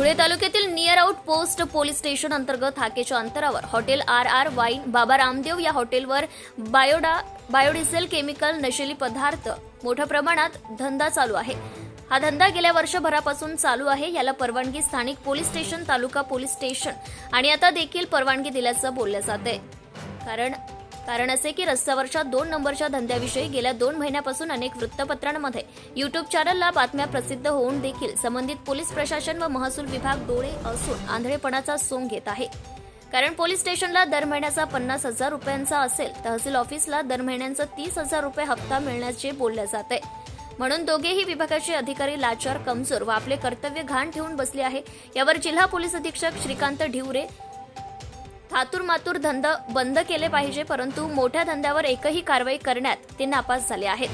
धुळे तालुक्यातील near out post police station अंतर्गत हाकेच्या अंतरावर hotel R R wine Baba Ramdev या हॉटेलवर बायोडा बायोडिझेल केमिकल नशेली पदार्थ मोठ्या प्रमाणात धंदा चालू आहे. हा धंदा गेल्या वर्षभरापासून चालू आहे. याला परवानगी स्थानिक police station taluka police station आणि आता देखील परवानगी दिल्याचं बोललं जात आहे कारण कारण असे की रस्त्यावरच्या दोन नंबरच्या धंद्याविषयी गेल्या दोन महिन्यापासून अनेक वृत्तपत्रांमध्ये युट्यूब चॅनलला बातम्या प्रसिद्ध होऊन देखील संबंधित पोलीस प्रशासन व महसूल विभाग डोळे असून आंधळेपणाचा सोंग घेत आहे. कारण पोलीस स्टेशनला दर महिन्याचा पन्नास हजार रुपयांचा असेल तहसील ऑफिसला दर महिन्यांचा तीस हजार रुपये हप्ता मिळण्याचे बोलले जाते. म्हणून दोघेही विभागाचे अधिकारी लाचार कमजोर व आपले कर्तव्य घाण ठेवून बसले आहे. यावर जिल्हा पोलीस अधीक्षक श्रीकांत ढिवरे थातूर मातूर धंद बंद केले पाहिजे परंतु मोठ्या धंद्यावर एकही कारवाई करण्यात ते नापास झाले आहेत.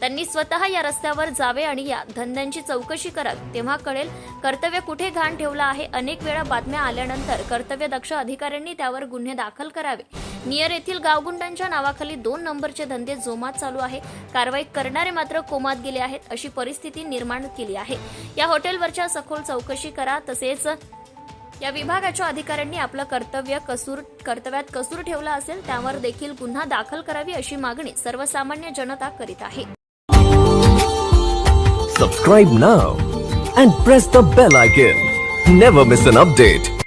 त्यांनी स्वतः या रस्त्यावर जावे आणि या धंद्यांची चौकशी करत तेव्हा कळेल कर्तव्य कुठे घाण ठेवला आहे. अनेक वेळा बातम्या आल्यानंतर कर्तव्य दक्ष अधिकाऱ्यांनी त्यावर गुन्हे दाखल करावे. नियर येथील गावगुंडांच्या नावाखाली दोन नंबरचे धंदे जोमात चालू आहे. कारवाई करणारे मात्र कोमात गेले आहेत अशी परिस्थिती निर्माण केली आहे. या हॉटेलवरच्या सखोल चौकशी करा तसेच या विभागाच्या अधिकाऱ्यांनी आपलं कर्तव्य कसूर कर्तव्यात कसूर ठेवला असेल त्यावर देखील गुन्हा दाखल करावी अशी मागणी सर्वसामान्य जनता करीत आहे. Subscribe now and press the bell icon never miss an update